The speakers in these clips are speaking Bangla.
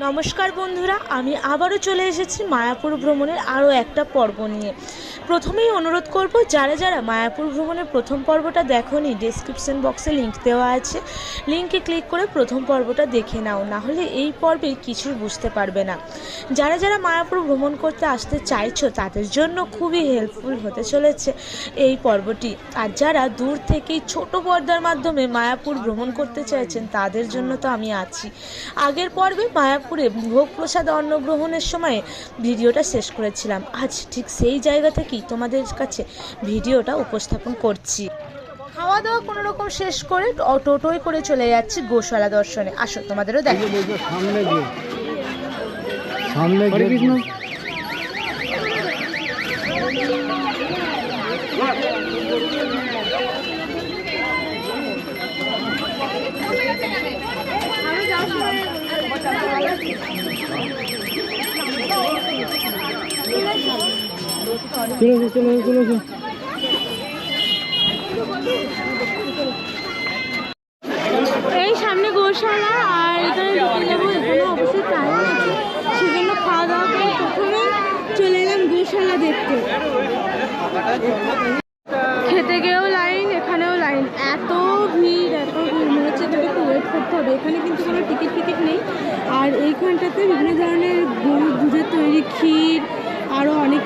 নমস্কার বন্ধুরা, আমি আবারও চলে এসেছি মায়াপুর ভ্রমণের আরও একটা পর্ব নিয়ে। প্রথমেই অনুরোধ করব, যারা যারা মায়াপুর ভ্রমণের প্রথম পর্বটা দেখোনি ডেসক্রিপশন বক্সে লিঙ্ক দেওয়া আছে। লিঙ্কে ক্লিক করে প্রথম পর্বটা দেখে নাও, না হলে এই পর্বে কিছুই বুঝতে পারবে না। যারা যারা মায়াপুর ভ্রমণ করতে আসতে চাইছো, তাদের জন্য খুবই হেল্পফুল হতে চলেছে এই পর্বটি। আর যারা দূর থেকেই ছোট পর্দার মাধ্যমে মায়াপুর ভ্রমণ করতে চাইছেন, তাদের জন্য তো আমি আছি। আগের পর্বে মায়াপুরে ভোগ প্রসাদ অন্নগ্রহণের সময় ভিডিওটা শেষ করেছিলাম। আজ ঠিক সেই জায়গা থেকেই তোমাদের কাছে ভিডিওটা উপস্থাপন করছি। খাওয়া দাওয়া কোনো রকম শেষ করে টোটোয় করে চলে যাচ্ছি গোশালা দর্শনে। আসো তোমাদেরও দেখো সামনে চলে চলে চলে। এই সামনে গোশালা, আর এখানে এখানে অবশ্যই আছে। সেজন্য খাওয়া দাওয়া করে প্রথমে চলে এলাম গোশালা দেখতে। খেতে গিয়েও লাইন, এখানেও লাইন। এত ভিড় এত ভিড়। মনে হচ্ছে এখানে একটু ওয়েট করতে হবে। এখানে কিন্তু কোনো টিকিট ফিকিট নেই। আর এইখানটাতে বিভিন্ন ধরনের গরুর দুধের তৈরি ক্ষীর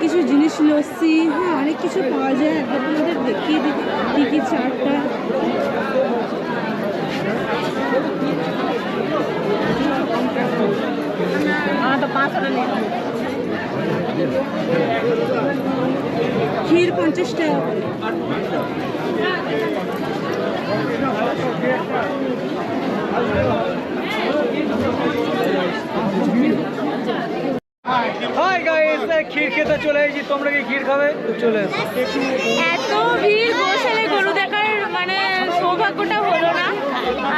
কিছু জিনিস লস্যি হ্যাঁ অনেক কিছু পাওয়া যায়। একবার তোমাদের দেখিয়ে দিই টিকিট চারটা। ক্ষীর পঞ্চাশ টাকা। করে। হাই গাইস ক্ষীর খেতে চলে এসেছি তোমরা কি ক্ষীর খাবে তো চলে এত ভিড় গোশালে গরু দেখার মানে সৌভাগ্যটা হলো না।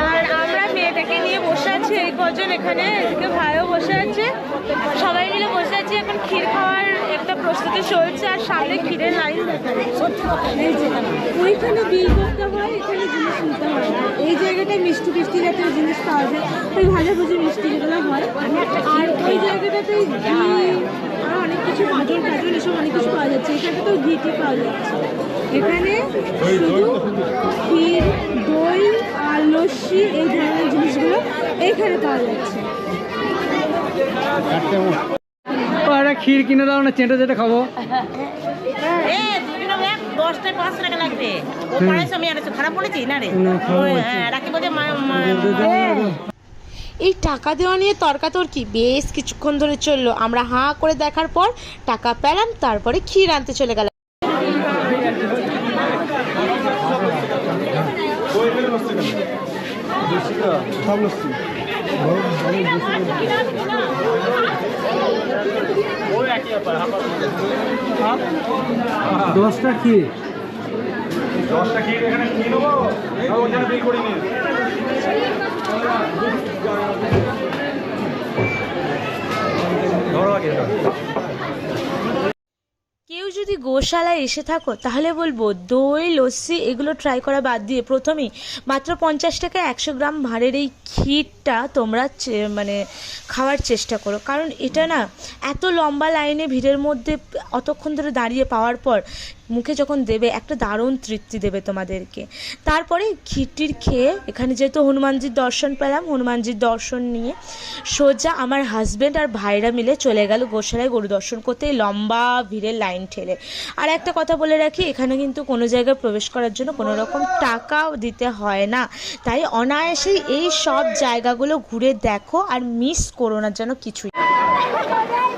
আর আমরা মেয়েটাকে নিয়ে বসে আছি, এই কজন এখানে, এদিকে ভাইও বসে আছে। সবাই মিলে বসে আছি, এখন ক্ষীর খাওয়ার একটা প্রস্তুতি চলছে, আর সামনে ক্ষীরের লাইন ওইখানে বিল করতে হয়, এখানে জিনিস নিতে হয় এই জায়গাটায় মিষ্টি মিষ্টি জাতীয় জিনিস পাওয়া যায়। ওই ভালো বুঝে মিষ্টি যেগুলো হয়। আর ওই জায়গাটাতে আর অনেক কিছু গাজর গাজর এসব অনেক কিছু পাওয়া যাচ্ছে। এখানে তো ঘি টি পাওয়া যাচ্ছে। এখানে শুধু ক্ষীর, দই আর লস্যি এই ধরনের জিনিসগুলো এইখানে পাওয়া যাচ্ছে। একটা ক্ষীর কিনে দাও না চেটে চেটে খাব। দশটায় পাঁচ টাকা লাগবে। ও আনেছো খারাপ বলেছি? না রে। হ্যাঁ, রাখি মা- এই টাকা দেওয়া নিয়ে তর্কাতর্কি বেশ কিছুক্ষণ ধরে চলল। আমরা হাঁ করে দেখার পর টাকা পেলাম তারপরে ক্ষীর আনতে চলে গেলাম। সব লস্যি দশটা ক্ষীর দশটা ক্ষীর এখানে কিনে নেব? ধরো আগে যদি গোশালায় এসে থাকো, তাহলে বলব দই, লস্যি এগুলো ট্রাই করা বাদ দিয়ে প্রথমেই মাত্র পঞ্চাশ টাকা একশো গ্রাম ভাঁড়ের এই ক্ষীরটা তোমরা মানে খাওয়ার চেষ্টা করো। কারণ এটা না এত লম্বা লাইনে ভিড়ের মধ্যে অতক্ষণ ধরে দাঁড়িয়ে পাওয়ার পর মুখে যখন দেবে, একটা দারুণ তৃপ্তি দেবে তোমাদেরকে। তারপরে ক্ষীরটির খেয়ে এখানে যেহেতু হনুমানজির দর্শন পেলাম, হনুমানজির দর্শন নিয়ে সোজা আমার হাজব্যান্ড আর ভাইরা মিলে চলে গেল গোসালায় গরু দর্শন করতে লম্বা ভিড়ের লাইন ঠেলে। আর একটা কথা বলে রাখি, এখানে কিন্তু কোনো জায়গায় প্রবেশ করার জন্য কোনো রকম টাকাও দিতে হয় না। তাই অনায়াসেই এই সব জায়গাগুলো ঘুরে দেখো আর মিস করো না যেন কিছুই।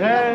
হ্যাঁ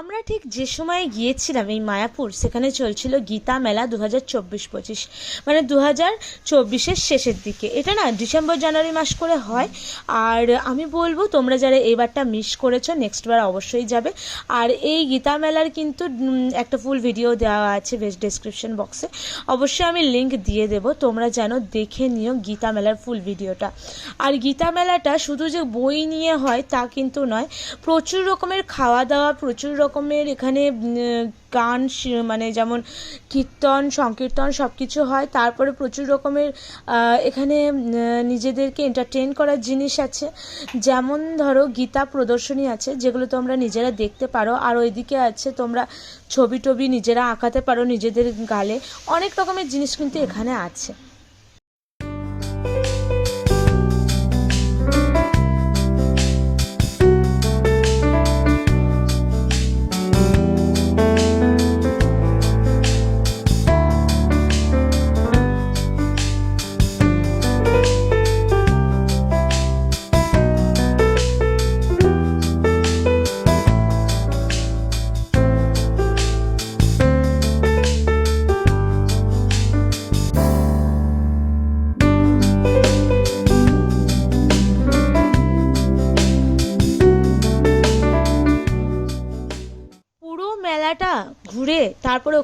আমরা ঠিক যে সময়ে গিয়েছিলাম এই মায়াপুর, সেখানে চলছিল গীতা মেলা দু হাজার চব্বিশ পঁচিশ মানে দু হাজার চব্বিশের শেষের দিকে। এটা না ডিসেম্বর, জানুয়ারি মাস করে হয়। আর আমি বলব, তোমরা যারা এবারটা মিস করেছ নেক্সট বার অবশ্যই যাবে। আর এই গীতা মেলার কিন্তু একটা ফুল ভিডিও দেওয়া আছে ডেসক্রিপশন বক্সে অবশ্যই আমি লিংক দিয়ে দেব, তোমরা যেন দেখে নিও গীতা মেলার ফুল ভিডিওটা আর গীতা মেলাটা শুধু যে বই নিয়ে হয় তা কিন্তু নয়, প্রচুর রকমের খাওয়া দাওয়া প্রচুর রকমের এখানে গান মানে যেমন কীর্তন, সংকীর্তন সব কিছু হয়। তারপরে প্রচুর রকমের এখানে নিজেদেরকে এন্টারটেন করার জিনিস আছে। যেমন ধরো গীতা প্রদর্শনী আছে, যেগুলো তোমরা নিজেরা দেখতে পারো। আর ওইদিকে আছে তোমরা ছবি টবি নিজেরা আঁকাতে পারো নিজেদের গালে। অনেক রকমের জিনিস কিন্তু এখানে আছে।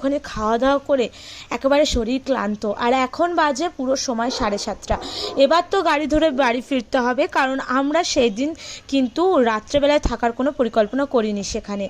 ওখানে খাওয়া দাওয়া করে একেবারে শরীর ক্লান্ত। আর এখন বাজে পুরো সময় সাড়ে সাতটা। এবার তো গাড়ি ধরে বাড়ি ফিরতে হবে, কারণ আমরা সেই দিন কিন্তু রাত্রেবেলায় থাকার কোনো পরিকল্পনা করিনি সেখানে।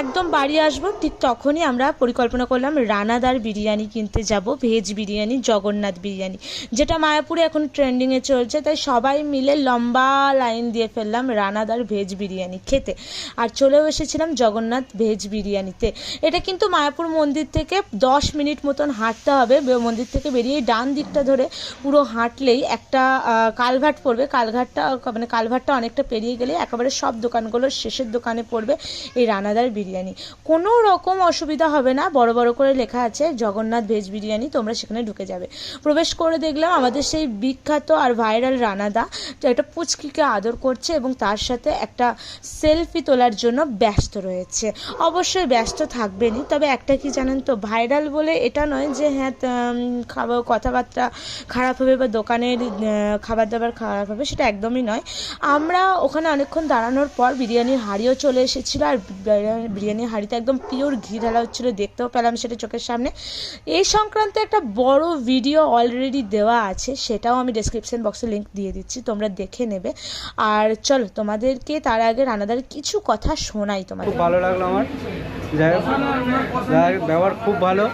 একদম বাড়ি আসব, ঠিক তখনই আমরা পরিকল্পনা করলাম রানাদার বিরিয়ানি কিনতে যাব, ভেজ বিরিয়ানি, জগন্নাথ বিরিয়ানি। যেটা মায়াপুরে এখন ট্রেন্ডিংয়ে চলছে, তাই সবাই মিলে লম্বা লাইন দিয়ে ফেললাম রানাদার ভেজ বিরিয়ানি খেতে। আর চলেও এসেছিলাম জগন্নাথ ভেজ বিরিয়ানিতে। এটা কিন্তু মায়াপুর মন্দির থেকে দশ মিনিট মতন হাঁটতে হবে মন্দির থেকে বেরিয়ে ডান দিকটা ধরে পুরো হাঁটলেই একটা আহ, কালভার্ট পড়বে। কালঘাটটা মানে কালভার্টটা অনেকটা পেরিয়ে গেলে একেবারে সব দোকানগুলোর শেষের দোকানে পড়বে এই রানাদার বিরিয়ানি। কোনো রকম অসুবিধা হবে না বড় বড় করে লেখা আছে জগন্নাথ ভেজ বিরিয়ানি তোমরা সেখানে ঢুকে যাবে। প্রবেশ করে দেখলাম আমাদের সেই বিখ্যাত আর ভাইরাল রানাদা একটা পুচকিকে আদর করছে এবং তার সাথে একটা সেলফি তোলার জন্য ব্যস্ত রয়েছে। অবশ্যই ব্যস্ত থাকবেনই তবে একটা কি জানেন তো ভাইরাল বলে এটা নয় যে হ্যাঁ খাবার কথাবার্তা খারাপ হবে বা দোকানের খাবার দাবার খারাপ হবে সেটা একদমই নয়। আমরা ওখানে অনেকক্ষণ দাঁড়ানোর পর বিরিয়ানির হাঁড়িও চলে এসেছিল আর বিরিয়ানির হাঁড়িতে একদম পিওর ঘি ঢালা হচ্ছিল, দেখতেও পেলাম সেটা চোখের সামনে। এই সংক্রান্ত একটা বড় ভিডিও অলরেডি দেওয়া আছে, সেটাও আমি ডেসক্রিপশন বক্সে লিঙ্ক দিয়ে দিচ্ছি, তোমরা দেখে নেবে। আর চলো তোমাদেরকে তার আগে রানাদার কিছু কথা শোনাই তোমাদের। ভালো লাগল আমার। যাই হোক যাই হোক, ব্যবহার খুব ভালো।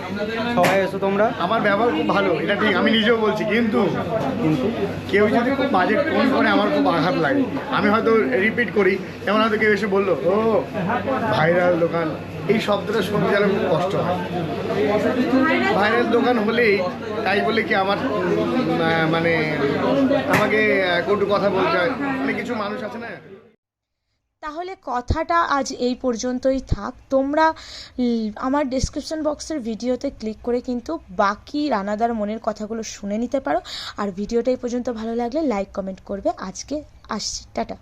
সবাই এসো তোমরা। আমার ব্যবহার খুব ভালো এটা ঠিক আমি নিজেও বলছি কিন্তু কিন্তু? কেউ যদি খুব বাজেট টোন করে আমার খুব আঘাত লাগে। আমি হয়তো রিপিট করি যেমন হয়তো কেউ এসে বলল ও ভাইরাল দোকান। এই শব্দটা শুনতে গেলে খুব কষ্ট হয়। ভাইরাল দোকান হলেই তাই বলে কি আমার মানে আমাকে কটু কথা বলতে হয়। মানে কিছু মানুষ আছে না? তাহলে কথাটা আজ এই পর্যন্তই থাক। তোমরা আমার ডেসক্রিপশন বক্সের ভিডিওতে ক্লিক করে কিন্তু বাকি রানাদার মনের কথাগুলো শুনে নিতে পারো। আর ভিডিওটা এই পর্যন্ত ভালো লাগলে লাইক কমেন্ট করবে। আজকে আসছি। টাটা।